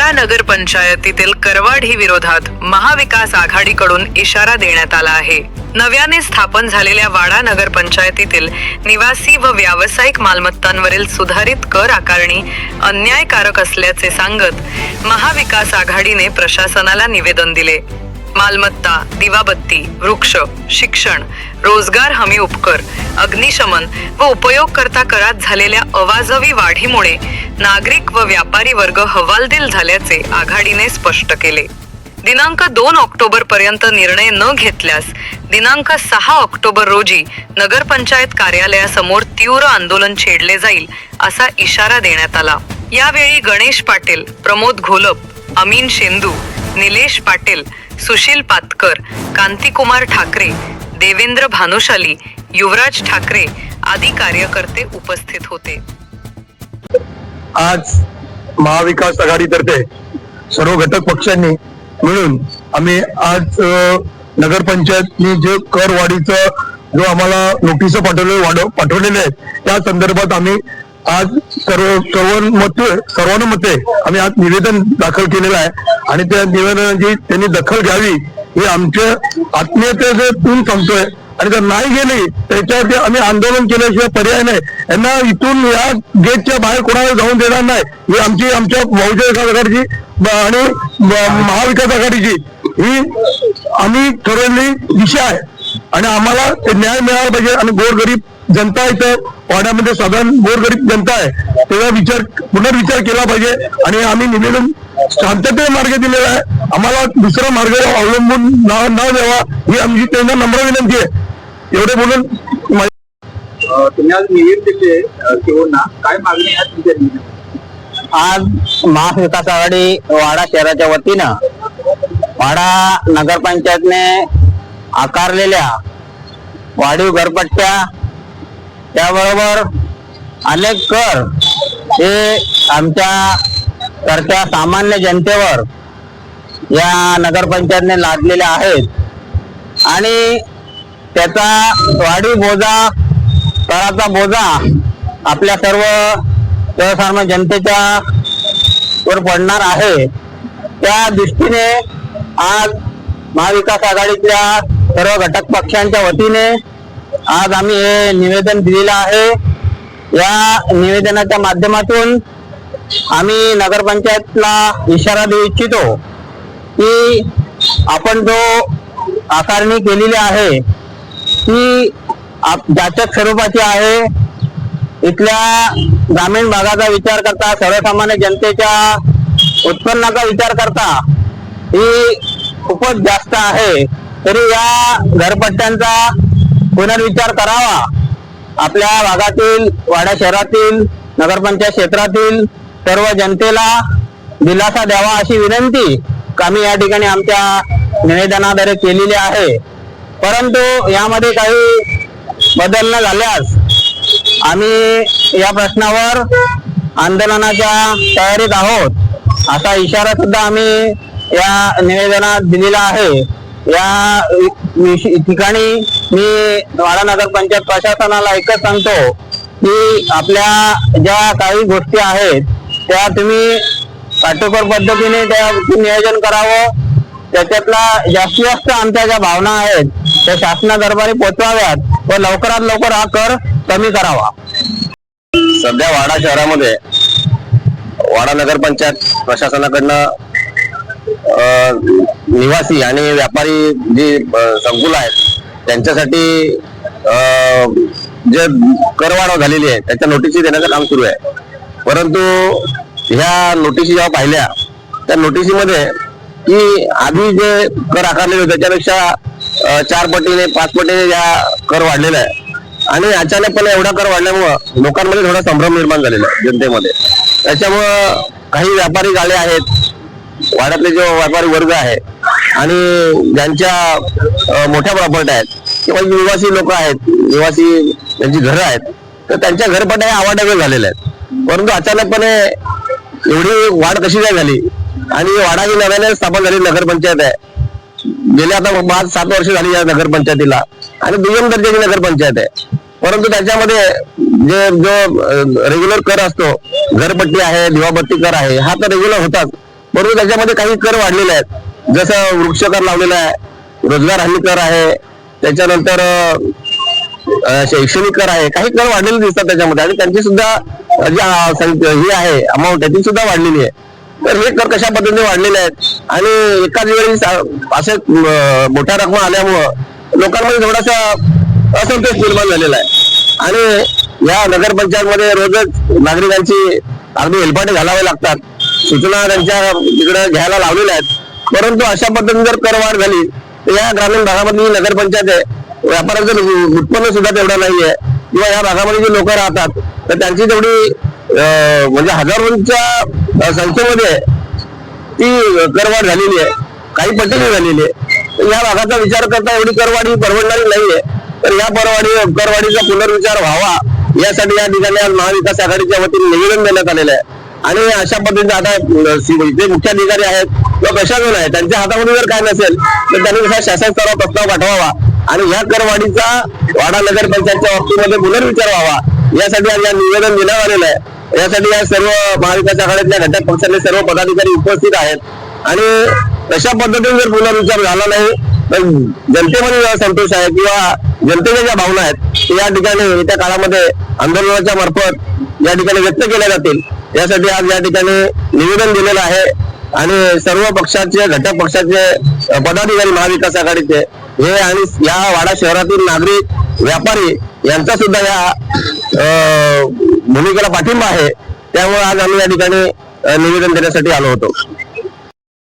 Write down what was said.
वाडा नगर पंचायतीतील करवाढी विरोधात महाविकास आघाडीकडून इशारा देण्यात आला आहे. नव्याने स्थापन झालेल्या वाडा नगर पंचायतीतील निवासी व व्यावसायिक मालमत्तांवरील सुधारित कर आकारणी अन्यायकारक असल्याचे सांगत महाविकास आघाडीने प्रशासनाला निवेदन दिले. मालमत्ता दिवाबत्ती वृक्ष शिक्षण रोजगार हमी उपकर अग्निशमन व उपयोगकर्ता करात झालेल्या अवाजवी वाढीमुळे नागरिक व व्यापारी वर्ग हवालदिल झाल्याचे आघाडीने स्पष्ट केले. दिनांक दोन ऑक्टोबर पर्यंत निर्णय न घेतल्यास दिनांक सहा ऑक्टोबर रोजी नगरपंचायत कार्यालयासमोर तीव्र आंदोलन छेडले जाईल असा इशारा देण्यात आला. यावेळी गणेश पाटील प्रमोद घोलप अमीन शेंदू निलेश पाटील सुशील पातकर कांतिकुमार ठाकरे देवेंद्र भानुशाली युवराज ठाकरे आदी कार्यकर्ते उपस्थित होते. आज महाविकास आघाडीतर्फे सर्व घटक पक्षांनी मिळून आम्ही आज नगरपंचायतनी जे कर वाढीचं जो आम्हाला नोटीस पाठवले पाठवलेले आहेत त्या संदर्भात आम्ही आज सर्व सर्वांमते सर्वानुमते आम्ही आज निवेदन दाखल केलेलं आहे. आणि त्या निवेदनाची त्यांनी दखल घ्यावी हे आमच्या आत्मीयतेतून सांगतोय. आणि जर नाही गेली त्याच्यावरती आम्ही आंदोलन केल्याशिवाय पर्याय नाही. यांना इथून या गेटच्या बाहेर कोणाला जाऊन देणार नाही. ही आमची आमच्या बहुजन विकास आघाडीची आणि महाविकास आघाडीची. ही आम्ही ठरवलेली दिशा आहे. आणि आम्हाला ते न्याय मिळाला पाहिजे. आणि गोरगरीब जनता इथं वाड्यामध्ये साधारण गोरगरीब जनता आहे. त्याचा विचार पुनर्विचार केला पाहिजे. आणि आम्ही निवेदन शांततेने मार्ग दिलेला आहे. आम्हाला दुसरा मार्ग अवलंबून न न द्यावा. ही आमची त्यांना नम्र विनंती आहे. एवढे बोलून तुम्ही आज निवेदन दिले किंवा काय मागणी आहे तुमच्या निवेदनात? आज महाविकास आघाडी वाडा शहराच्या वतीनं वाडा नगरपंचायतने आकारलेल्या वाढीव घरपट्ट्या त्याबरोबर अनेक कर हे आमच्या करत्या सामान्य जनतेवर या नगरपंचायतने लादलेले आहेत आणि त्याचा वाढीव बोजा कराचा बोजा आपल्या सर्व सर्वसाधारण जनतेच्या वर पडणार आहे. त्या दृष्टीने आज महाविकास आघाडीतल्या सर्व घटक पक्षांच्या वतीने आज आम्ही हे निवेदन दिलेलं आहे. या निवेदनाच्या माध्यमातून आम्ही नगरपंचायतला इशारा देऊ इच्छितो की आपण जो आकारणी केलेली आहे ती आप- जाचक स्वरूपाची आहे इथल्या ग्रामीण भागाचा विचार करता सर्वसामान्य जनतेच्या उत्पन्नाचा विचार करता ही खूपच जास्त आहे. तरी या घरपट्ट्यांचा पुनर्विचार करावा. आपल्या भागातील वाड्या शहरातील नगरपंचायत क्षेत्रातील सर्व जनतेला दिलासा द्यावा अशी विनंती आम्ही या ठिकाणी आमच्या निवेदनाद्वारे केलेली आहे. परंतु यामध्ये काही बदल न झाल्यास आम्ही या प्रश्नावर आंदोलनाच्या तयारीत आहोत. असा इशारा सुद्धा आम्ही या निवेदनात दिलेला आहे. या ठिकाणी मी वाडा नगर पंचायत प्रशासनाला एकच सांगतो की आपल्या ज्या काही गोष्टी आहेत त्या तुम्ही काटेकोर पद्धतीने त्या नियोजन करावं. त्याच्यातला जास्तीत जास्त आमच्या ज्या भावना आहेत त्या शासना दरबारी पोहोचवाव्यात व लवकरात लवकर हा कर कमी करावा. सध्या वाडा शहरामध्ये वाडा नगरपंचायत प्रशासनाकडनं निवासी आणि व्यापारी जी संकुल आहेत त्यांच्यासाठी जे करवाढ झालेली आहे त्याच्या नोटीसी देण्याचं काम सुरू आहे. परंतु ह्या नोटीसी जेव्हा पाहिल्या त्या नोटीसीमध्ये की आधी जे कर आकारलेले होते त्याच्यापेक्षा चार पटीने पाच पटीने या कर वाढलेला आहे. आणि अचानकपणे एवढा कर वाढल्यामुळं लोकांमध्ये थोडा संभ्रम निर्माण झालेला आहे जनतेमध्ये. त्याच्यामुळं काही व्यापारी गाळे आहेत. वाड्यातले जो व्यापारी वर्ग आहे आणि ज्यांच्या मोठ्या प्रॉपर्टी आहेत किंवा निवासी लोक आहेत निवासी ज्यांची घरं आहेत तर त्यांच्या घरपट्या आवाडावे झालेल्या आहेत. परंतु अचानकपणे एवढी वाढ कशी काय झाली? आणि वाडा ही नव्याने स्थापन झाली नगरपंचायत आहे. गेले आता पाच सात वर्ष झाली या नगरपंचायतीला. आणि दुय्यम दर्जाची नगरपंचायत आहे. परंतु त्याच्यामध्ये जे जो रेग्युलर कर असतो घरपट्टी आहे दिवाबत्ती कर आहे हा तर रेग्युलर होताच. परंतु त्याच्यामध्ये काही कर वाढलेले आहेत. जसं वृक्ष कर लावलेला आहे रोजगार हमी कर आहे त्याच्यानंतर शैक्षणिक कर आहे काही कर वाढलेले दिसतात त्याच्यामध्ये. आणि त्यांची सुद्धा जी ही आहे अमाऊंट आहे ती सुद्धा वाढलेली आहे. तर हे कर कशा पद्धतीने वाढलेले आहेत? आणि एकाच वेळी असे मोठ्या रकमा आल्यामुळं लोकांमध्ये थोडासा असंतोष निर्माण झालेला आहे. आणि या नगरपंचायतमध्ये रोजच नागरिकांची अगदी हेलपाटे घालावे लागतात. सूचना त्यांच्या तिकडे घ्यायला लावलेल्या आहेत. परंतु अशा पद्धतीने जर करवाढ झाली तर या ग्रामीण भागामधली जी नगरपंचायत आहे व्यापाराचं उत्पन्न सुद्धा तेवढं नाहीये. किंवा या भागामध्ये जे लोक राहतात तर त्यांची तेवढी म्हणजे हजारोंच्या संख्येमध्ये ती करवाढ झालेली आहे. काही पटीने झालेली आहे. या भागाचा विचार करता एवढी करवाढ ही परवडणारी नाहीये. तर या परवाडी करवाढीचा पुनर्विचार व्हावा यासाठी या ठिकाणी आज महाविकास आघाडीच्या वतीने निवेदन देण्यात आलेलं आहे. आणि अशा पद्धतीने आता जे मुख्याधिकारी आहेत किंवा प्रशासन आहे त्यांच्या हातामध्ये जर काय नसेल तर त्यांनी कसा शासन स्तरावर प्रस्ताव पाठवावा. आणि या करवाढीचा वाडा नगर पंचायतच्या बाबतीमध्ये पुनर्विचार व्हावा. यासाठी आज या निवेदन देण्यात आलेलं आहे. यासाठी या सर्व महाविकास आघाडीतल्या घटक पक्षातले सर्व पदाधिकारी उपस्थित आहेत. आणि अशा पद्धतीने जर पुनर्विचार झाला नाही तर जनतेमध्ये जो संतोष आहे किंवा जनतेच्या ज्या भावना आहेत या ठिकाणी येत्या काळामध्ये आंदोलनाच्या मार्फत या ठिकाणी व्यक्त केल्या जातील. यासाठी आज या ठिकाणी निवेदन दिलेलं आहे. आणि सर्व पक्षाचे घटक पक्षाचे पदाधिकारी महाविकास आघाडीचे हे आणि या वाडा शहरातील नागरिक व्यापारी यांचा सुद्धा या भूमिकेला पाठिंबा आहे. त्यामुळे आज आम्ही या ठिकाणी निवेदन देण्यासाठी आलो होतो.